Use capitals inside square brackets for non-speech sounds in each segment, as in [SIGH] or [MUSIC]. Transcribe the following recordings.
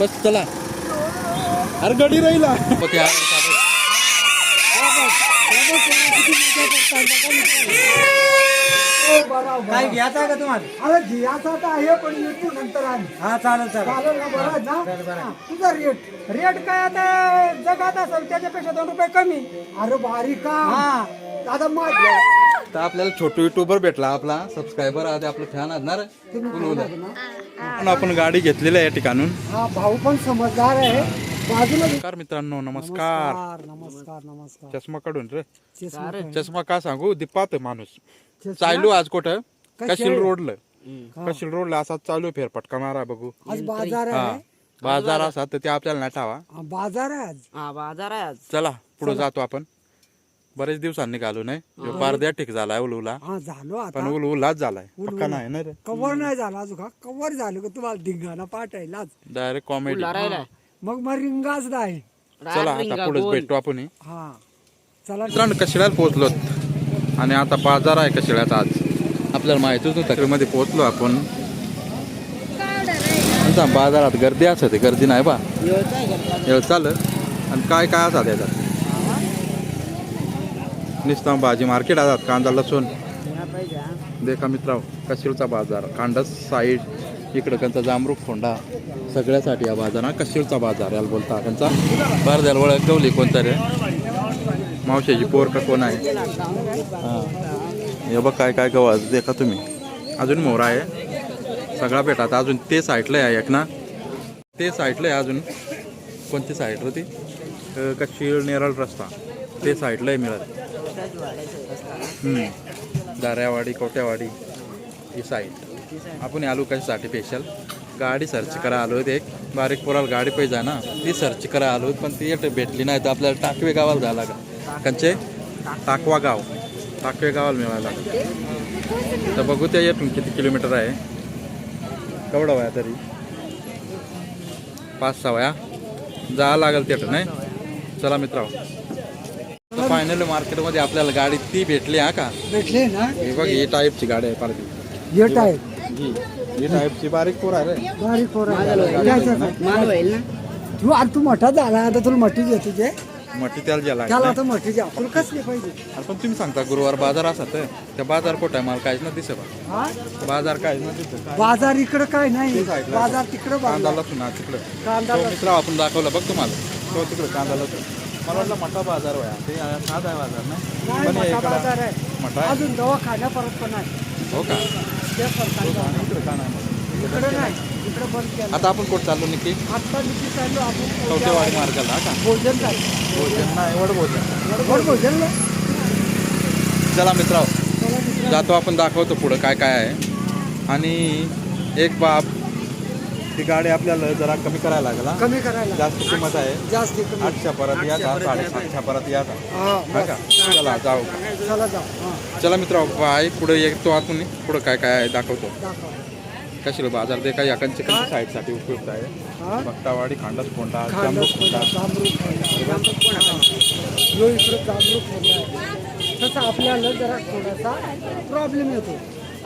बस चला. अरे गडी राहिला. काय घ्यायचं का तुम्हाला? अरे घ्यायचा तर आहे पण येतो नंतर आम्ही. हा चालेल चालेल. चालेल ना बरं आहे बरं, बरं. ना हा, तुझा रेट रेट काय आता? जगात असेल त्याच्यापेक्षा दोन रुपये कमी. अरे बारीक का हा. दादा मग तर आपल्याला छोटू युट्यूबर भेटला आपला. सबस्क्रायबर आज आपलं फॅन असणार पण आपण गाडी घेतलेली आहे या ठिकाणून. हा भाऊ पण समजदार आहे. बाजूला नमस्कार मित्रांनो नमस्कार. नमस्कार नमस्कार चष्मा काढून रे. चष्मा का सांगू? दीपात माणूस. चष्मा? चालू आज कुठं? कशी कशील आहे? रोडला? कशील रोडला? असा चालू फेरफटका मारा बघू. आज बाजार हा आहे? बाजार असा तर ते आपल्याला नटावा हा, बाजार आहे आज. हा बाजार आहे आज. चला पुढे जातो आपण. बरेच दिवसांनी घालू नये ह्यो पारद्या ठीक झालाय उलुला. हा झालो पण आता उल उलाच झालाय. पक्का नाही ना रे? कवर नाही झाला अजून का कवर झालं का तुम्हाला धिंगाणा पाठायलाच डायरेक्ट कॉमेडी. मग मग रिंगाच नाही. चला आता पुढेच भेटतो आपण हा. चला. मित्रांनो कशिळ्यात पोहोचलोत? आणि आता बाजार आहे कशिळ्यात आज? आपल्याला माहितीच नव्हतं. मध्ये पोहोचलो आपण. आता बाजारात गर्दी असते गर्दी नाही बा. येळ चालत आणि काय काय असतात याच्यात नुसता भाजी मार्केट असतात कांदा लसूण. देखा मित्रांनो कशिळचा बाजार कांडस साईड. इकडं त्यांचा जामरूक फोंडा. सगळ्यासाठी हा बाजार हा कशिळचा बाजार याला बोलता त्यांचा. बरं द्याल ओळख गवली रे? मावशाची पोर का कोण आहे? हां. हे बघ काय काय गव्हा देखा तुम्ही. अजून मोहरा आहे. सगळा भेटा आता अजून ते साईडला आहे एक ना. ते साईडला आहे अजून. कोणती साईड होती अं, नेरळ रस्ता. ते साईडला आहे मिळत दाऱ्यावाडी कोट्यावाडी. ही साईड आपण आलो कशासाठी स्पेशल गाडी सर्च करा आलो एक. बारीक पोराला गाडी पाहिजे ना. ती सर्च करा आलो पण ती एक भेटली नाही. तर आपल्याला टाकवे गावाला जायला का कंचे? टाकवा गाव. टाकवे गावाला मिळायला लागलं. तर बघू त्या येथून किती किलोमीटर आहे. केवढा वया तरी? पाच सहा वया. जावं लागेल तिथं नाही? चला मित्रा फायनल मार्केटमध्ये आपल्याला गाडी ती भेटली हा का? भेटले ना? हे बघ ही टाईपची गाडी आहे पारखी येत आहे ही ही टाईपची बारीक पोर आहे रे. बारीक पोरं आहे. घ्यायचं का? तू आता तू मोठा झाला आता तुला मठी देते ते मटी त्याला ज्याला त्याला आता मठी द्या. तुला कसली पाहिजे? पण तुम्ही सांगता गुरुवार बाजार असत त्या बाजार कुठं आहे? मला काहीच ना दिसत हा? बाजार काहीच ना दिसत बाजार इकडं काय नाही. बाजार तिकडं कांदा बाजार लसूण हा तिकडं. कांदा तो मित्र आपण दाखवला बघ तुम्हाला. तो तिकडं कांदा लसूण. मला वाटलं मोठा बाजार वया ते साधा आहे बाजार नाही नाही पण हे मोठा इकडं बाजार आहे. मोठा आहे. अजून दवाखान्या परत पण आहे. हो का? सरकारी इकडं नाही इकडं नाही इकडं बंद केलं. आता आपण कुठं चाललो नक्की आता निश्चित चाललो आपण कवटेवाडी मार्गाला का? भोजन भोजन नाही वड भोजन. बरोबर भोजन ना चला मित्रांनो. जातो आपण दाखवतो पुढं काय काय आहे. आणि एक बाब ती गाडी आपल्याला जरा कमी करायला लागला. कमी करायला जास्त किंमत आहे. जास्त कमी. आठशे परत याचा साडेसातशे परत याचा हा हा का? चला जाऊ. चला जाऊ. हा. चला मित्र बाय. पुढे येतो आतून पुढं काय काय आहे दाखवतो. दाखवा. कशी बाजार दे काय याकांची कंची साईडसाठी उपयुक्त आहे. हा? बक्तावाडी खांडस कोंडा जांभूळ कोंडा यो इकडं जांभरूक आहे. तसं आपल्याला जरा थोडासा प्रॉब्लेम येतो.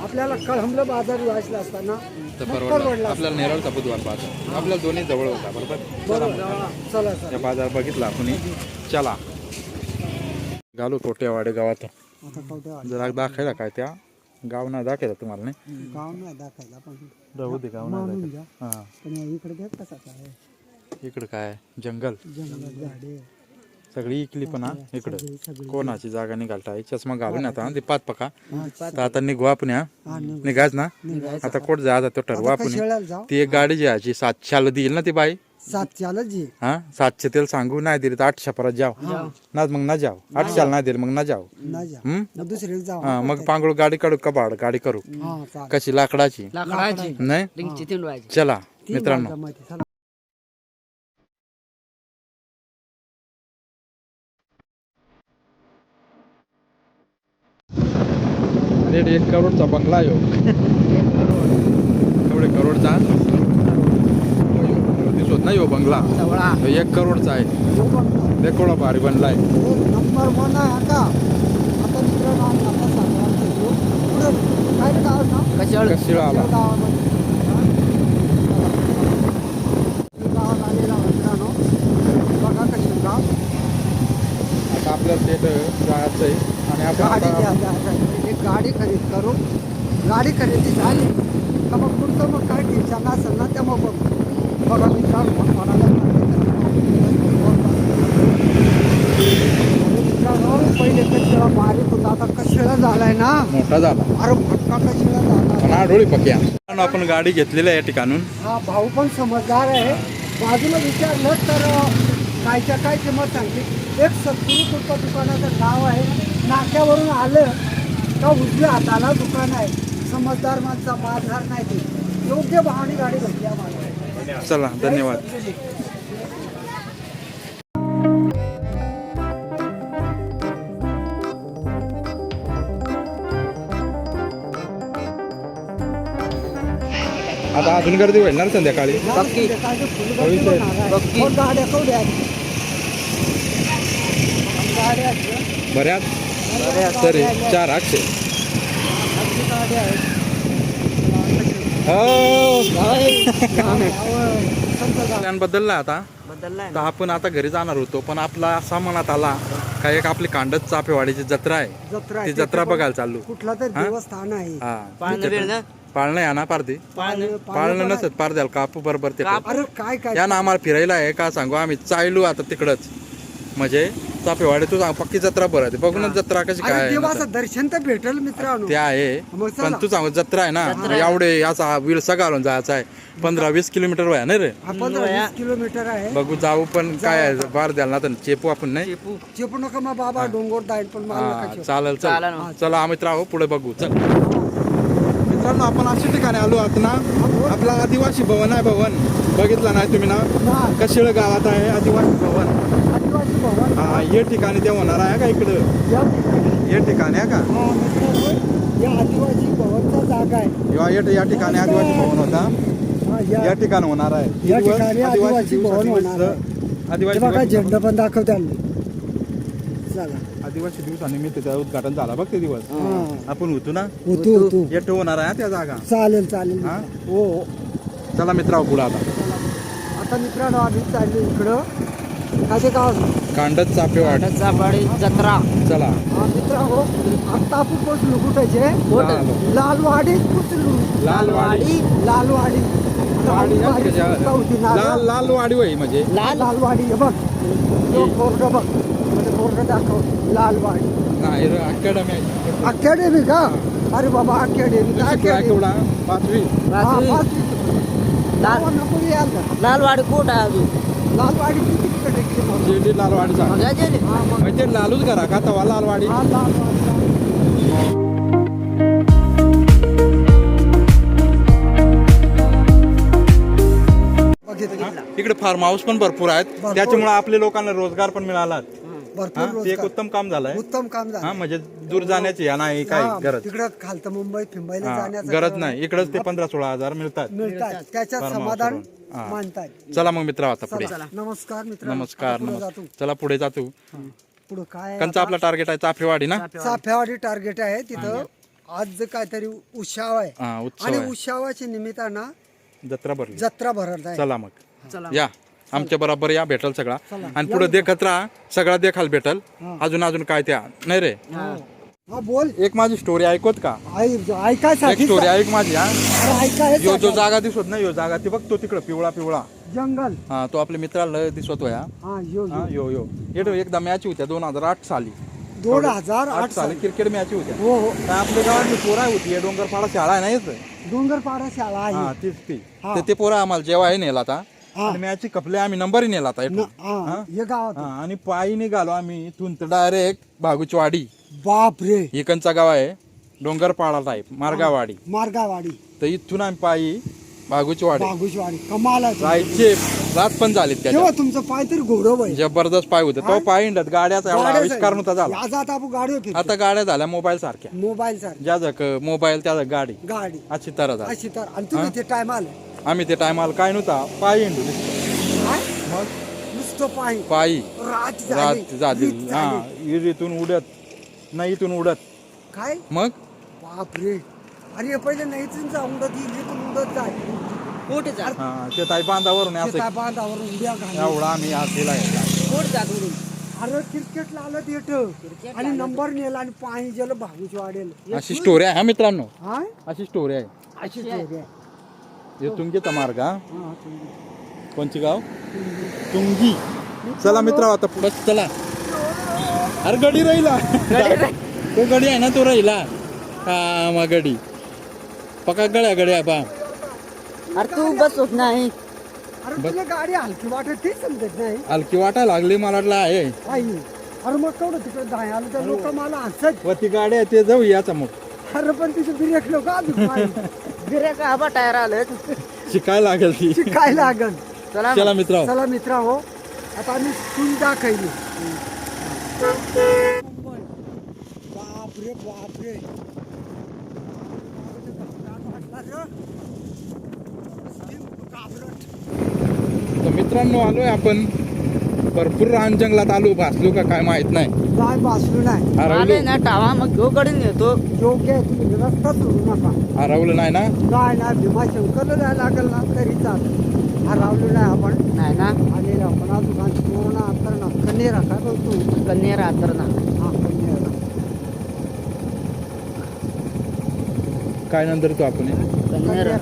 आपल्याला कळंबलं बाजार व्हायचं असताना तर मग परवडला. परवडला आपल्याला नेरळचा बुधवार बाजार. आपल्याला दोन्ही जवळ होता बरोबर? चला बरोबर मग. हा, चला चला. या बाजार बघितला आपण चला. घालू तोट्यावाडे गावात. आता कवठे जरा दाखायला काय त्या? गाव नाही दाखवायला तुम्हाला नाही? गाव नाही दाखवायला पण राहू दे गाव नाही मानून दाखवायला. घ्या हा. पण इकडे कसा काय? इकडं काय? जंगल. जंगलात झाडे. सगळी इकली पण हा इकडं. कोणाची जागा निघालता? चष्मा घालून आता ते पाच पका. तर आता निघू आपण या. हा, निघू. निघायच ना? आता कोट जा आता तो ठरवू आपण. ती एक गाडी जी आहे सातशेला देईल ना ती बाई? सातच्याला जी हा सातशे तेल सांगू नाही दिली तर आठशे परत जाव ना मग ना जाव आठशेला नाही. दिली मग ना जाव हा मग पांगळू गाडी काढू कबाड गाडी करू. हा कशी? लाकडाची. लाकडाची. नाही? चला मित्रांनो. रेट एक करोडचा बंगला आहे हो. [LAUGHS] एवढे करोडचा? दिसत नाही हो बंगला. एक करोडचा आहे. येऊ बघ. देखोडा भारी बनला आहे हे नंबर वन आहे आता आता दुसरं नाव आता सांगायचं घेऊ. पुढं काय रे गावाचं नाव? कशाळ कशी आला गावामध्ये. हा? गाव गाडी घ्या घ्या. एक गाडी खरेदी करू. गाडी खरेदी झाली. का मग पुढचं मग काय टेन्शन असेल ना त्या मग बघू. कोणाला मित्रांनो पहिले कशाला बारीक होता. आता कशाला झालाय ना? मोठा झाला. अरे फटका कशाला झाला. पण आढळी पक्या आपण गाडी घेतलेली आहे या ठिकाणून. हा भाऊ पण समजदार आहे. बाजूला विचारलं तर अं, कायच्या काय किंमत सांगते एक सत्तरी रुपये दुकानाचं नाव आहे. नाक्यावरून आलं का उजव्या हाताला दुकान आहे. समजदार माणसा बाजार नाही ते योग्य भावाने गाडी भेटली आम्हाला. चला धन्यवाद. आता अजून गर्दी होईल ना रे संध्याकाळी गाड्या कवड्या गाड्या आहेत. बऱ्याच? तरी चार आठशे. आहेत. हो. प्लॅन बदलला आता. तर आपण आता घरी जाणार होतो पण आपला असा मनात आला का एक आपली कांडत चापेवाडीची जत्रा आहे. जत्रा ती. जत्रा बघायला चाललो. कुठला तर? देवस्थान आहे. पाळणं आहे ना पारदी पाळणं- नसत पार द्याल कापू बरोबर ते काय काय? या ना आम्हाला फिरायला आहे का सांगू? आम्ही चालू आता तिकडच. म्हणजे चापेवाडी तू सांग पक्की जत्रा बरं आहे. बघू ना जत्रा कशी काय आहे देवाचं दर्शन तर भेटेल मित्रांनो. ते आहे मग पण. तू सांग जत्रा आहे ना. एवढे असा विळसा घालून जायचा आहे. पंधरा वीस किलोमीटर वया नाही रे? हा पंधरा वीस किलोमीटर आहे. बघू जाऊ पण काय आहे, बार द्याल ना तर चेपू आपण नाही? चेपू. नका मग बाबा डोंगर जाईल पण मला नका हा, चेपू. चालेल चल. चला आम्ही राहू पुढे बघू चल. मित्रांनो आपण अशा ठिकाणी आलो आहोत ना. आपला आदिवासी भवन आहे भवन. बघितलं नाही तुम्ही ना? हा, कशिळ गावात आहे आदिवासी भवन? हा हे ठिकाणी ते होणार आहे का इकडं? या ठिकाणी- आहे का? हा, या आदिवासी भवनचा जागा आहे. या या- या ठिकाणी आदिवासी भवन होता. हा, या- या ठिकाणी होणार आहे. या ठिकाणी आदिवासी दिवस, भवन आदिवासी होणार आदिवासी बघा झेंडा पण दाखवते चला. आदिवासी दिवसानिमित्त त्या उद्घाटन झाला बघ ते दिवस. आपण होतो ना? होतो होतो होणार आहे त्या जागा. चालेल चालेल. हा? चला मित्रांनो पुढे आता. आता मित्रांनो आम्ही चाललो इकडं. काय गाव? कांडत चापेवाड चापाडी जत्रा. चला. हा मित्रांनो आता आपण पोचलो कुठाचे लाल- लालवाडी पोचलो लालवाडी. लालवाडी वाडी ना लालवाडी त्याच्या- लाल लाल वाडी होई म्हणजे. लाल. लालवाडी हे बघ. तो बोर्ड बघ. म्हणजे बोर्ड दाखव. लालवाडी. नाही रे, अकॅडमी आहे. अकॅडमी का? अरे बाबा अकॅडमी. शिकला अकॅडमी? केवढा पाचवी. हा, पाचवी. पाचवी. लाल. नाव नको यायला. लालवाडी कोट आहे अजून? लालवाडी? शिर्डी लालवाडीचा. हा. म्हणजे लालूच करा का तवा लालवाडी इकडे फार्म हाऊस पण भरपूर आहेत. त्याच्यामुळे आपल्या लोकांना रोजगार पण मिळाला भरपूर हा, ते एक रोजगार. उत्तम काम झालंय. उत्तम काम झालं हा म्हणजे दूर जाण्याची या नाही काय गरज. तिकडं खालतं मुंबई फिंबाईला हा, जाण्याचं गरज नाही. इकडेच ते पंधरा सोळा हजार मिळतात. मिळतात. त्याच्यात फार्म समाधान हाऊसवरून. हा. मानताय चला मग मित्र आता पुढे. चला. नमस्कार मित्र. नमस्कार नमस्कार. चला पुढे जातो. पुढे काय कंचा आपला टार्गेट आहे चाफेवाडी ना? चाफ्यावाडी टार्गेट आहे तिथं. आज जे काहीतरी उत्साव आहे. हा उत्सव आणि आहे. उत्सवाच्या निमित्तानं जत्रा भरली. जत्रा भरत आहे. चला मग. या. आमच्या बरोबर या भेटल सगळा. आणि पुढे देखत राहा सगळा देखाल भेटल. अजून अजून काय त्या नाही रे. हा. बोल. एक माझी स्टोरी ऐकत का? एक स्टोरी ऐक माझी हा. यो जो जागा दिसत नाही यो जागा ती बघतो तिकडं पिवळा पिवळा. जंगल. हा तो आपल्या मित्राला दिसत होया. यो हा यो. यो यो. हे एकदा मॅच होत्या दोन हजार आठ साली. दोन हजार आठ आठ साली क्रिकेट मॅच होत्या. हो हो. तर आपल्या गावातली पोरा होती डोंगरपाडा शाळा आहे ना येत डोंगरपाडा शाळा हा आहे तीच ती. तर ते पोरा आम्हाला जेव्हा आहे नेला आता. आणि मॅच कपले आम्ही नंबरही नेला आता इथून. हा हे? गावात. हा, आणि पायी निघालो आम्ही इथून तर डायरेक्ट भागूचवाडी बाप रे इकडचा गाव आहे डोंगरपाडा टाईप मार्गावाडी. मार्गावाडी. तर इथून आम्ही पायी भागूचवाडी बागुशवाडी कमाल आहे. जायचे रात पण झाली तेव्हा तुमचं पाय तरी घोडं वय जबरदस्त पाय होते. तो पाय हिंडत गाड्याचा एवढा आविष्कार नव्हता झाला. आज आता आपण गाडी होती आता गाड्या झाल्या मोबाईल सारख्या. मोबाईल सर ज्या जग मोबाईल त्या जग गाडी. गाडी. अशी आहे अशी तर आणि तुम्ही ते टाइम आलं. आम्ही ते टायमाला काय नव्हता पायी हिंडू काय? मग? नुसतं पाय. पायी. रात रात झाली. हा. इथून उडत नाही इथून उडत. काय? मग? बाप रे अरे हे पहिले नाहीच जाऊन उडत येईल इथून उडत जाय कोट जा? हा ते ताई बांधावरून असं. काय बांधावरून उड्या एवढा आम्ही आज दिला कोट जा उडून अरे क्रिकेटला आलं देत आणि नंबर नेला आणि पाणी गेलं भागूच वाढेल. अशी स्टोरी आहे हा मित्रांनो. हा? अशी स्टोरी आहे. अशी story आहे. हे. तुंगीचा मार्ग हा? हा. कोणची गाव? तुंगी. चला मित्र आता पुढे चला. अरे गडी राहिला. [LAUGHS] तो गडी आहे ना तो राहिला. हा मग गडी. पका गड्या गड्या बा अरे तू बस होत नाही. अरे तुला गाडी हलकी वाटत ते समजत नाही. हलकी वाटायला लागली मला वाटलं आहे. आई अरे मग केवढं तिकडे धाय आलं तर लोक मला हसत. व ती गाडी आहे ते जाऊ याचा मग. अरे पण तिथे ब्रेक लोक गिऱ्या का आबा [LAUGHS] टायर आलं? शिकायला लागेल ती. काय लागल. चला चला मित्र चला मित्रा हो आता आम्ही सून दाखवली. बापरे बापरे तर मित्रांनो आलोय आपण. भरपूर रान जंगलात आलो भासलो का काय माहीत नाही. काय बासलो नाही. हरवलो. ना टावा मग घेऊ कडे नेतो. योग्य आहे तुम्ही रस्ता सोडू नका. हरवलं नाही ना? काय ना भीमाशंकरला जायला लागेल ना तरी चालेल. हरवलो नाही आपण. नाही ना? आलेलो आपण अजून आणि पूर्ण अंतर ना कनेरा का बोलतो कन्या तर ना हा काय नंतर तो आपण? कन्या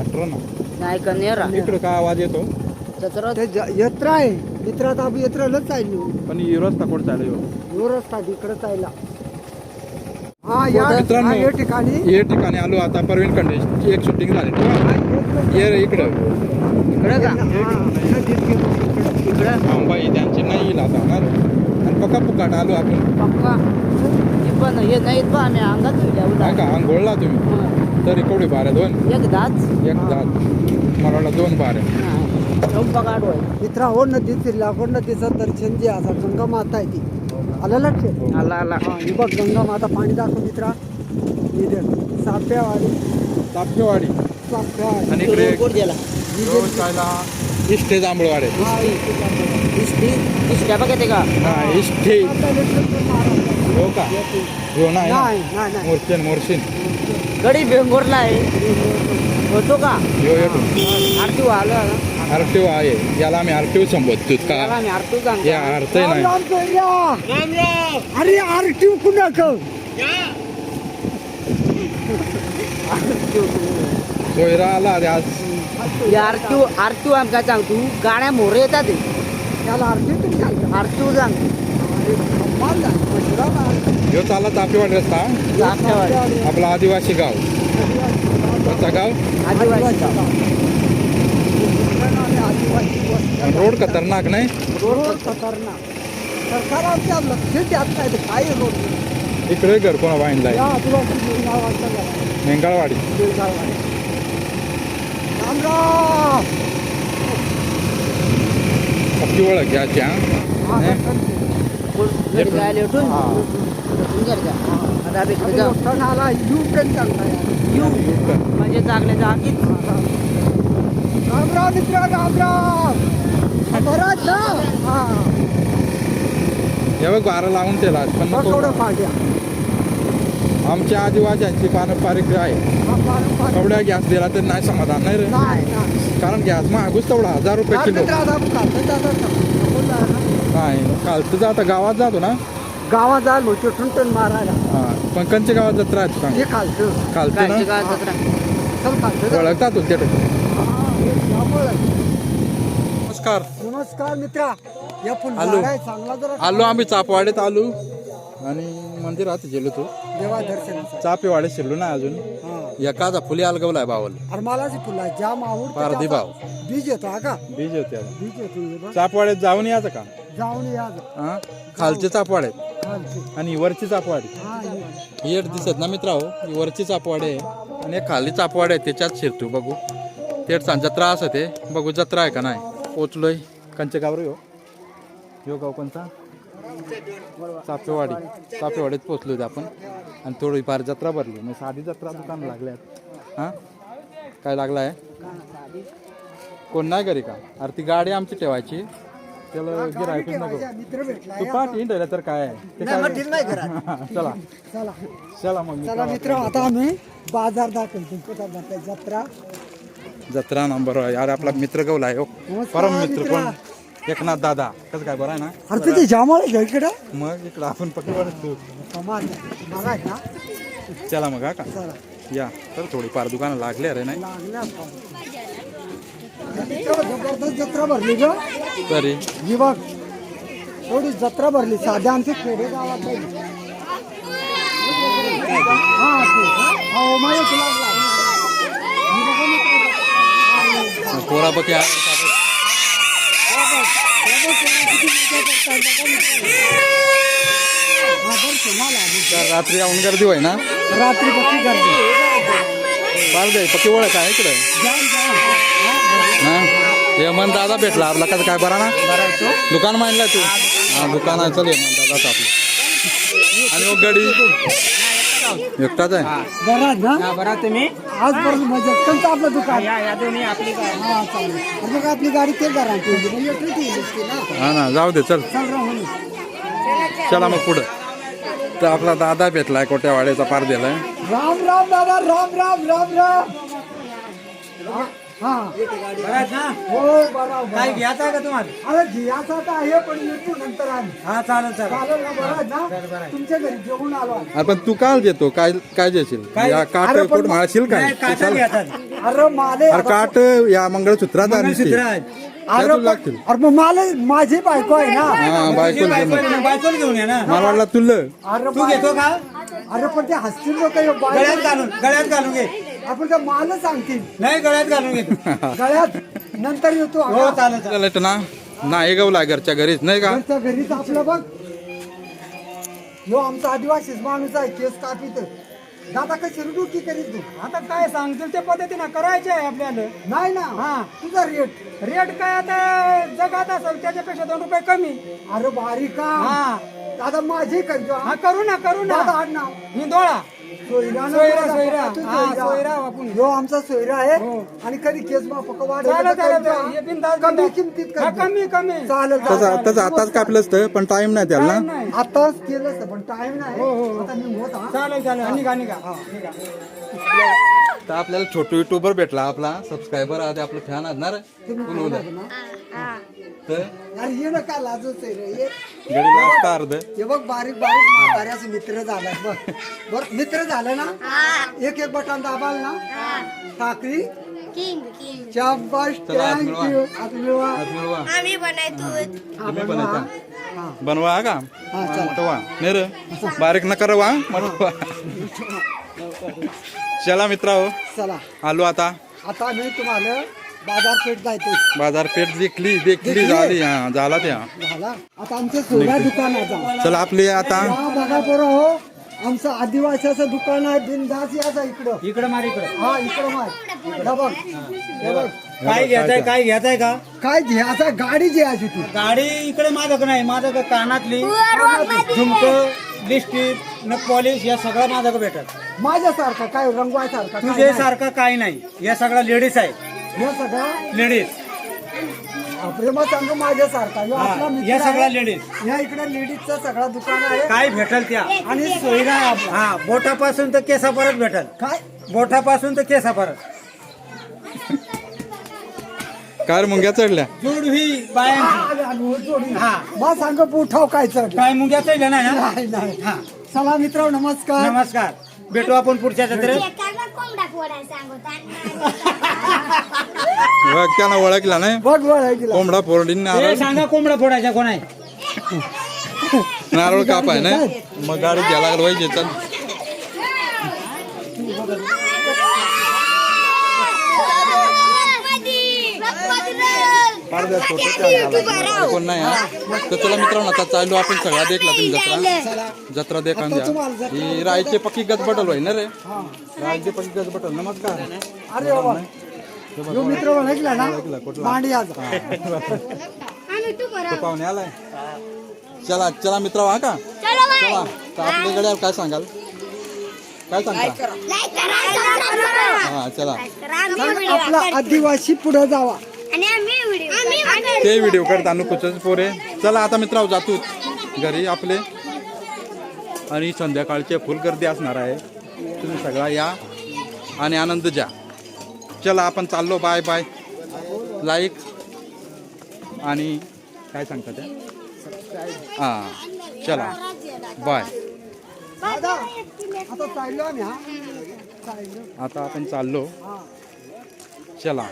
अठरा ना नाही कन्या इकडं काय आवाज येतो? ते ज- यात्रा आहे. मित्रात आपण यात्रालाच चालली. पण ही रस्ता कोण चालू यो? रस्ता इकडे चालला. हा या मित्रांनो, हा, या ठिकाणी. हे ठिकाणी आलो आता परवीन खंडेची एक शूटिंग झाली हा, येत- ये रे इकडं. इकडे का हा, देत गेलो, इकडे. बाई त्यांची नाही येईल आता ना आणि पक्का पुकाट आलो आपण. पक्का. हे पण हे नाही बा आम्ही अंगात नाही ठेवल्या का? आंघोळला तुम्ही. तरी केवढे बारे दोन? एक दाच एक दात मला वाटलं दोन बारे चौपा काढू मित्रा हो नदी हो नदीचं दर्शन जे आता गंगा माता आहे ती. आलं लक्षात आला आला. हा ही बघ गंगा माता पाणी दाखव मित्रा. तापकेवाडी साप्यावाडी आणि इकडे कोण गेला. व्यवसायाला इष्टे जांभळवाडे. इष्टी इष्ट्या बघ येते का? हा इष्टे. हो का? हो नाही ना? नाही नाही नाही. मोर्चन मोर्शिन गडी बेंगोरला आहे. होतो का? येतो. आरती आलं आरटीओ आहे याला आम्ही आरटीओ संबोधतो. का? आम्ही आरती सांगतो. या अर्थ नाही. अरे आरटी कुणा कर सोयरा आला आधी आज. आरती आरती आमका सांगतो गाड्या मोरे येतात ते. त्याला आरटी तुम्ही सांगता आरती सांग. अरे कमाल झाली. मशहूर आहे. ह्यो चालला तापेवाडी रस्ता. आपला आदिवासी गाव. गाव. आदिवासी गाव. आणि रोड खतरनाक नाही? रोड खतरनाक. सरकार आमच्या लक्ष द्यात नाही ते काय रोड? इकडे घर कोणा बांधलाय? गावाचा मेंगाळवाडी पक्की ओळख घ्यायची हा? म्हणजे चांगले जागीच. राम राम मित्र राम राम बराच ना. हा. हे बघ बारा लावून त्याला पण आमच्या आदिवासींची पारंपरिक आहे. कवड्या गॅस दिला तर नाही समाधान नाही रे? कारण गॅस महागूच तेवढा हजार रुपये किलो. नाही कालचं जाता गावात जातो ना? गावात जाल तिथून टन मारायला. हा पण कंचे गावात जत्रा आहे खालचं. कालचं कालची ना काय जत्रा. चल खालचं जा. ओळखतात होते ते. त्यामुळं. नमस्कार. नमस्कार मित्रा. या आलो. आहे चांगला जरा. आलो आम्ही चापवाडीत आलो. आणि मंदिरात गेलो तो देवा दर्शनाचा चापेवाडीत शिरलो ना अजून. हा. एखादा फुले अलगवलाय बावल. अरे मला जी फुला जाम आवडते पारधी भाव. बीज येतो हा का? बीज होते आता. बीज येतो हे बघ. चापवाड्यात जाऊन यायचं का? जाऊन या हा? खालचे चापवाड्यात खालची. आणि वरची चापवाडी. हा, हे. ही दिसत ना मित्र ही? वरची चापवाडी आहे. आणि एक खाली चापवाडी आहे त्याच्यात शिरतो बघू. तेच सांग जत्रा असं ते. बघू जत्रा आहे का नाही. पोचलोय. कंचे गाव रे हो. यो गाव कोणता? चापेवाडी चापेवाडीत पोचलो होते आपण. आणि थोडी फार जत्रा भरली. मग साधी जत्रा दुकान लागल्यात. हां? काय लागला आहे कोण नाही घरी का? अरे ती गाडी आमची ठेवायची. त्याला गिरायकच नको. तू पाठ इंडियाला तर काय? ते [LAUGHS] चला. चला. चला मग चला मित्र आता आम्ही बाजार दाखवतो जत्रा. जत्रा नंबर यार आपला मित्र गवला आहे हो. परम मित्र. कोण? एकनाथ दादा. कसं काय बरं आहे ना? अरे तिथे जांभळ आहे का इकडं? मग इकडं आपण पकडतो कमाल बघा आहे ना? चला मग हा का? चला. या. तर थोडीफार दुकानं लागले अरे नाही? लागल्या इतकं जबरदस्त जत्रा भरली ग. तरी. ही बघ एवढी जत्रा भरली साध्या आमची खेडे गावात आहे. हा. ते. हा, ओमाळे तुला लागला. ही बघा पोरा बघ हा, रात्री येऊन गर्दी होय ना? रात्री बघी गर्दी. पाल जाई पक्की ओळख आहे इकडे. हा हे? मन दादा भेटला. आपला कसं काय? बरा ना? दुकान मांडलं तू? हा दुकान आहे. चल ये मन दादाच आपलं. आणि मग गडी. एकटाच आहे? बरा ना? बरा तुम्ही? आजपर्यंत म्हणजे कोणतं आपलं दुकान? या या तुम्ही आपली काय हा चालेल. अरे मग आपली गाडी ते करा म्हणजे ना. हा ना जाऊ दे चल. चल मग पुढं. तर आपला दादा भेटलाय कोट्यावाड्याचा पार दिलाय. राम राम दादा राम राम राम राम. हा. हो काय घ्यायचा का तुम्हाला? अरे घ्यायचा तर आहे पण येतो नंतर आम्ही. हा चालेल चालेल. चालेल ना बरं ना तुमच्या घरी जेवून आलो आम्ही. अरे पण तू काय देतो काय काय देशील? या काट अरे पण कोट माळशील काय? नाही, काटा चल. घ्यायचा अरे माले अरे काट या मंगळसूत्रात आणशील मंगळसूत्र आहे. अरे पण- लागतील. अरे मग माले माझी बायको आहे ना? हा. बायकोला बायकोला घेऊन ये ना. मला वाटलं तुला. अरे तू घेतो का? अरे पण ते हसतील लोक गळ्यात घालून गळ्यात घालून घे. आपण त्या माल सांगतील नाही गळ्यात घालून घे तू. [LAUGHS] गळ्यात नंतर येतो. हो. चालेल चालेल. चलत ना. नाही गवला घरच्या घरीच नाही का? घरच्या घरीच आपलं बघ. ह्यो आमचा आदिवासीच माणूस आहे केस कापित. दादा कशी रुडुकी करीत तू? आता काय सांगतील त्या पद्धतीनं करायचे आहे आपल्याला. नाही ना? हा. तुझा रेट रेट काय आता? जगात असेल त्याच्यापेक्षा दोन रुपये कमी. अरे बारीक. का हा. दादा माझी करतो हा. करू ना करू ना. दादा आड ना. हिंदोळा. सोयरा सोयरा, हा, सोयरा आपण. ह्यो आमचा सोयरा आहे. आणि कधी केस माफक चालेल चालेल हे बिनधास्त, कमी बिनधास्त. किमतीत हा, करतो. कमी कमी. चालेल तसं चालेल. तसं आताच कापलं असतं पण टाइम नाही त्याला. काय ना नाही. आताच केलं असतं पण टाइम नाही. हो, हो, हो. आता मी होत हा. चालेल चालेल. हा, निघा निघा. निघा तर आपल्याला छोटू युट्यूबर भेटला आपला. सबस्क्रायबर आधी आपलं फॅन असणार अरे ये ना काय लाजच आहे रे ये. गडीला असतं अर्ध. हे बघ बारीक बारीक म्हाताऱ्याचे मित्र झाला. बघ बर मित्र झालं ना? एक एक बटन दाबाल ना? टाकली किंग किंग. शाबाश चला, हात थँक मिळवा. यू हात मिळवा. हात मिळवा. आम्ही बनायचो हा, तुम्ही बनवा. हा. हा का? हा, चला. मोठं वा नाही रे बारीक नका रे वा मोठं वा. [LAUGHS] चला मित्रा चला. आलो आता. आता आम्ही तुम्हाला बाजारपेठ जायचो बाजारपेठ देखली देखली देखली? झाली हा झाला त्या. झाला. आता आमचं दुकान आहे आता. चला आपली आता. या बघा बरं हो. आमचं आदिवासीचं दुकान आहे बिनदास याचा इकडं. इकडे मार इकडे. हा इकडं माय हे बघ. हे बघ. काय घ्यायचंय काय घ्यायचंय का? काय घ्यायचा? गाडी घ्यायची ती. गाडी इकडे माझ्याकडे नाही माझ्याकडे कानातली. झुमक लिस्टिक नक पॉलिश या सगळं माझ्याकडे भेटत माझ्यासारखा काय रंगवायसारखा काय तुझे नाही. सारखं काही नाही. या सगळ्या लेडीज आहे हे सगळं लेडीज. प्रेमा सांगू माझ्यासारखा ह्यो आपला हा, मित्र या सगळ्या आहे. लेडीज. या इकडे लेडीजचं सगळं दुकान आहे. काय भेटल त्या? आणि सोयरा आहे आपला. हा बोटापासून तर केसापर्यंत भेटल. काय? बोटापासून तर केसापर्यंत. कार मुंग्या चढल्या. जोडवी बायांची. आणि हो जोडी. हा. मग सांग बुठाव काय चढ काय मुंग्या चढल्या नाही ना नाही नाही. हा चला मित्र नमस्कार. नमस्कार. भेटू आपण पुढच्या जत्रेत? बघ त्यानं ओळखला नाही? बघ ऐकलं. कोंबडा फोडीन हे नारळ सांगा कोंबडा फोडायचा कोण आहे? नारळ कापाय ना मग गाडी घ्यायला लागलं पाहिजे चल. झाला. कोण नाही हा? तर चला मित्रांनो आता चालू आपण सगळा देखला तुम्ही जत्रा. जत्रा देखा द्या ही रायचे पक्की गज बटल होय ना रे? रायचे पक्की गज बटल नमस्कार. अरे बाबा मित्र ओळखला ना? मांडी आज. पाहुणे आलाय. चला चला मित्र हा का? चलो तर आपल्या गड्यावर काय सांगाल? काय सांगता? लाईक करा. सबस्क्राइब करा. हा चला. आपला आदिवासी पुढे जावा. आणि आम्ही व्हिडिओ आम्ही ते व्हिडिओ करता अनुकुचच पोरे. चला आता मित्रांनो जातो घरी आपले. आणि संध्याकाळचे फुल गर्दी असणार आहे. तुम्ही सगळा या आणि आनंद घ्या चला आपण चाललो. Bye bye. लाईक आणि काय सांगता त्या हां चला. बाय. आता चाललो आम्ही हा. चाललो आता आपण चाललो. चला.